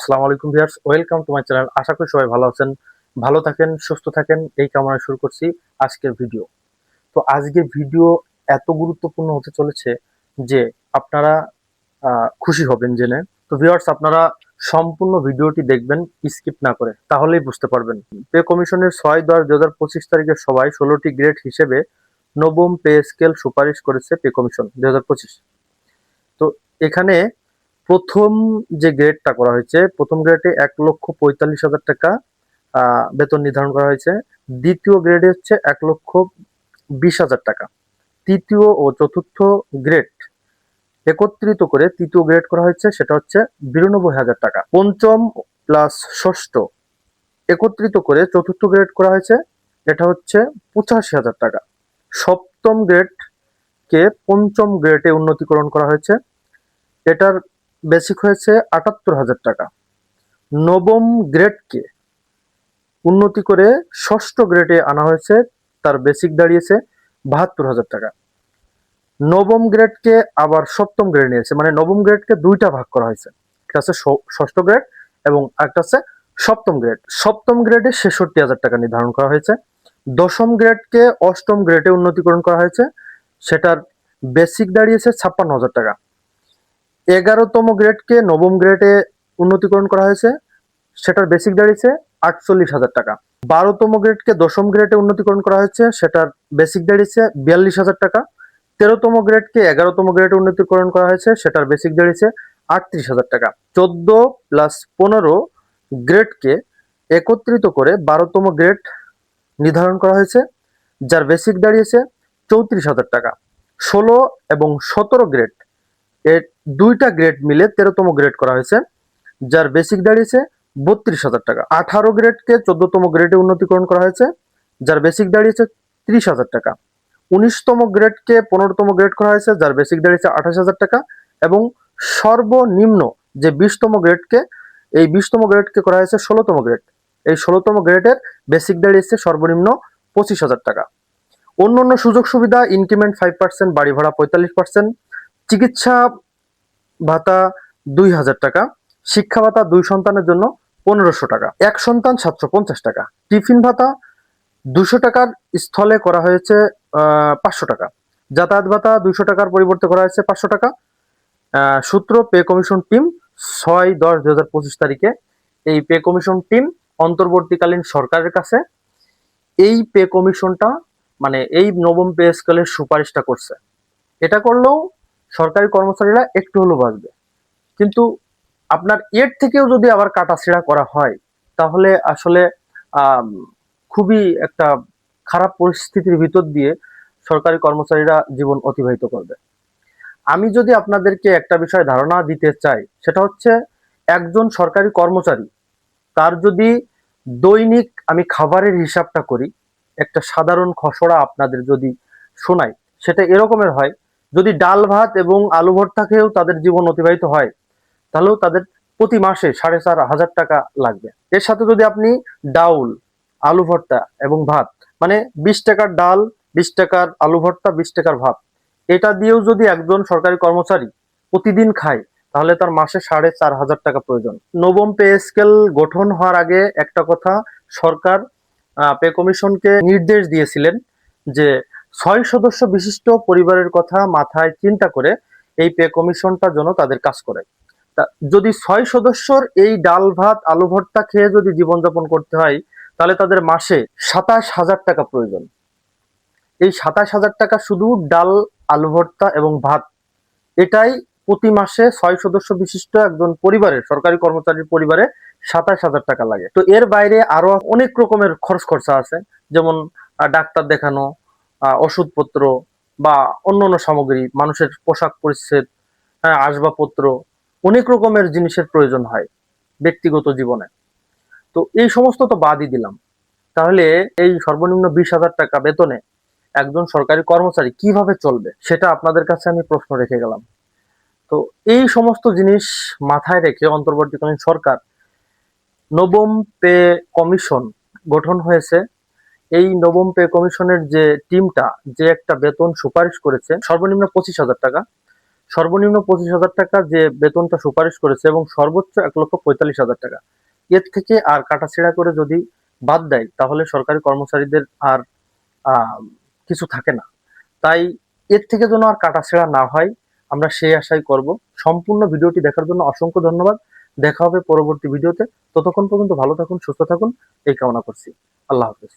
আসসালামু আলাইকুম viewers, welcome to my channel. আশা করি সবাই ভালো আছেন, ভালো থাকেন, সুস্থ থাকেন, এই কামনায় শুরু করছি আজকের ভিডিও। তো আজকের ভিডিও এত গুরুত্বপূর্ণ হতে চলেছে যে আপনারা খুশি হবেন জেনে। তো ভিউয়ার্স, আপনারা সম্পূর্ণ ভিডিওটি দেখবেন, স্কিপ না করে, তাহলেই বুঝতে পারবেন। পে কমিশনের ছয় দশ দু হাজার পঁচিশ তারিখের সবাই ষোলোটি গ্রেড হিসেবে নবম পে স্কেল সুপারিশ করেছে পে কমিশন দু হাজার পঁচিশ। তো এখানে প্রথম যে গ্রেডটা করা হয়েছে, প্রথম গ্রেডে এক লক্ষ পঁয়তাল্লিশ হাজার টাকা বেতন নির্ধারণ করা হয়েছে। দ্বিতীয় গ্রেডে হচ্ছে এক লক্ষ বিশ হাজার টাকা। তৃতীয় ও চতুর্থ গ্রেড একত্রিত করে তৃতীয় গ্রেড করা হয়েছে, সেটা হচ্ছে বিরানব্বই হাজার টাকা। পঞ্চম প্লাস ষষ্ঠ একত্রিত করে চতুর্থ গ্রেড করা হয়েছে, এটা হচ্ছে পঁচাশি হাজার টাকা। সপ্তম গ্রেডকে পঞ্চম গ্রেডে উন্নতিকরণ করা হয়েছে। এটার বেসিক হয়েছে আটাত্তর হাজার টাকা। নবম গ্রেডকে উন্নতি করে ষষ্ঠ গ্রেডে আনা হয়েছে, তার বেসিক দাঁড়িয়েছে বাহাত্তর হাজার টাকা। নবম গ্রেডকে আবার সপ্তম গ্রেড নিয়েছে মানে নবম গ্রেডকে দুইটা ভাগ করা হয়েছে। একটা আছে ষষ্ঠ গ্রেড এবং একটা আছে সপ্তম গ্রেড। সপ্তম গ্রেডে ছেষট্টি হাজার টাকা নির্ধারণ করা হয়েছে। দশম গ্রেডকে অষ্টম গ্রেডে উন্নতিকরণ করা হয়েছে। সেটার বেসিক দাঁড়িয়েছে ছাপ্পান্ন হাজার টাকা। এগারোতম গ্রেডকে নবম গ্রেডে উন্নতিকরণ করা হয়েছে। সেটার বেসিক দাঁড়িয়েছে আটচল্লিশ হাজার টাকা। বারোতম গ্রেডকে দশম গ্রেডে উন্নতিকরণ করা হয়েছে, সেটার বেসিক দাঁড়িয়েছে বিয়াল্লিশ হাজার টাকা। তেরোতম গ্রেডকে এগারোতম গ্রেডে উন্নতিকরণ করা হয়েছে, সেটার বেসিক দাঁড়িয়েছে আটত্রিশ হাজার টাকা। চোদ্দ প্লাস পনেরো গ্রেডকে একত্রিত করে বারোতম গ্রেড নির্ধারণ করা হয়েছে, যার বেসিক দাঁড়িয়েছে চৌত্রিশ হাজার টাকা। ষোলো এবং সতেরো গ্রেড এর দুইটা গ্রেড মিলে তেরোতম গ্রেড করা হয়েছে, যার বেসিক দাঁড়িয়েছে বত্রিশ হাজার টাকা। আঠারো গ্রেডকে চোদ্দতম গ্রেডে উন্নতিকরণ করা হয়েছে, যার বেসিক দাঁড়িয়েছে ত্রিশ হাজার টাকা। উনিশতম গ্রেডকে পনেরোতম গ্রেড করা হয়েছে, যার বেসিক দাঁড়িয়েছে আঠাশ হাজার টাকা এবং সর্বনিম্ন যে বিশতম গ্রেডকে এই বিশতম গ্রেডকে করা হয়েছে ষোলোতম গ্রেড এই ষোলোতম গ্রেডের বেসিক দাঁড়িয়েছে সর্বনিম্ন পঁচিশ হাজার টাকা। অন্য অন্য সুযোগ সুবিধা ইনক্রিমেন্ট ফাইভ পার্সেন্ট বাড়ি ভাড়া পঁয়তাল্লিশ পার্সেন্ট চিকিৎসা ভাতা দুই হাজার টাকা, শিক্ষা ভাতা দুই সন্তানের জন্য পনেরোশো টাকা, এক সন্তান সাতশো পঞ্চাশ টাকা, টিফিন ভাতা দুশো টাকার স্থলে করা হয়েছে পাঁচশো টাকা, যাতায়াত ভাতা দুইশো টাকার পরিবর্তে করা হয়েছে পাঁচশো টাকা সূত্র পে কমিশন টিম ছয় দশ দুই হাজার পঁচিশ তারিখে এই পে কমিশন টিম অন্তর্বর্তীকালীন সরকারের কাছে এই পে কমিশনটা মানে এই নবম পে স্কেলের সুপারিশটা করছে। এটা করলেও সরকারি কর্মচারীরা একটু হলেও বাঁচবে। কিন্তু আপনার এর থেকেও যদি আবার কাটাছেড়া করা হয়, তাহলে আসলে খুবই একটা খারাপ পরিস্থিতির ভিতর দিয়ে সরকারি কর্মচারীরা জীবন অতিবাহিত করবে। আমি যদি আপনাদেরকে একটা বিষয় ধারণা দিতে চাই, সেটা হচ্ছে একজন সরকারি কর্মচারী, তার যদি দৈনিক আমি খাবারের হিসাবটা করি, একটা সাধারণ খসড়া আপনাদের যদি শোনাই, সেটা এরকমের হয় যদি ডাল, ভাত এবং আলু ভর্তা খেয়েও তাদের জীবন অতিবাহিত হয়, তাহলেও তাদের প্রতি মাসে সাড়ে চার হাজার টাকা লাগবে। এর সাথে যদি আপনি ডাউল, আলু ভর্তা এবং ভাত মানে বিশ টাকার ডাল, বিশ টাকার আলু ভর্তা, বিশ টাকার ভাত, এটা দিয়েও যদি একজন সরকারি কর্মচারী প্রতিদিন খায়, তাহলে তার মাসে সাড়ে চার হাজার টাকা প্রয়োজন। নবম পে স্কেল গঠন হওয়ার আগে একটা কথা, সরকার পে কমিশনকে নির্দেশ দিয়েছিলেন যে ছয় সদস্য বিশিষ্ট পরিবারের কথা মাথায় চিন্তা করে এই পে কমিশনটা যেন তাদের কাজ করে। যদি ছয় সদস্যর এই ডাল, ভাত, আলু ভর্তা খেয়ে যদি জীবনযাপন করতে হয়, তাহলে তাদের মাসে সাতাশ হাজার টাকা প্রয়োজন। এই সাতাশ হাজার টাকা শুধু ডাল, আলু ভর্তা এবং ভাত, এটাই প্রতি মাসে ছয় সদস্য বিশিষ্ট একজন পরিবারের সরকারি কর্মচারীর পরিবারে সাতাশ হাজার টাকা লাগে। তো এর বাইরে আরও অনেক রকমের খরচ খরচা আছে, যেমন ডাক্তার দেখানো ওষুধপত্র বা অন্যান্য সামগ্রী মানুষের পোশাক পরিচ্ছেদ হ্যাঁ, আসবাবপত্র অনেক রকমের জিনিসের প্রয়োজন হয় ব্যক্তিগত জীবনে। তো এই সমস্ত তো বাদই দিলাম। তাহলে এই সর্বনিম্ন বিশ হাজার টাকা বেতনে একজন সরকারি কর্মচারী কীভাবে চলবে সেটা আপনাদের কাছে আমি প্রশ্ন রেখে গেলাম। তো এই সমস্ত জিনিস মাথায় রেখে অন্তর্বর্তীকালীন সরকার নবম পে কমিশন গঠন হয়েছে। এই নবম পে কমিশনের যে টিমটা, যে একটা বেতন সুপারিশ করেছে, সর্বনিম্ন পঁচিশ হাজার টাকা। সর্বনিম্ন পঁচিশ হাজার টাকা যে বেতনটা সুপারিশ করেছে এবং সর্বোচ্চ এক লক্ষ পঁয়তাল্লিশ হাজার টাকা। এর থেকে আর কাটাছেড়া করে যদি বাদ দেয়, তাহলে সরকারি কর্মচারীদের আর কিছু থাকে না। তাই এর থেকে যেন আর কাটাছেড়া না হয়, আমরা সেই আশাই করব। সম্পূর্ণ ভিডিওটি দেখার জন্য অসংখ্য ধন্যবাদ। দেখা হবে পরবর্তী ভিডিওতে। ততক্ষণ পর্যন্ত ভালো থাকুন, সুস্থ থাকুন। এই কামনা করছি। আল্লাহ হাফেজ।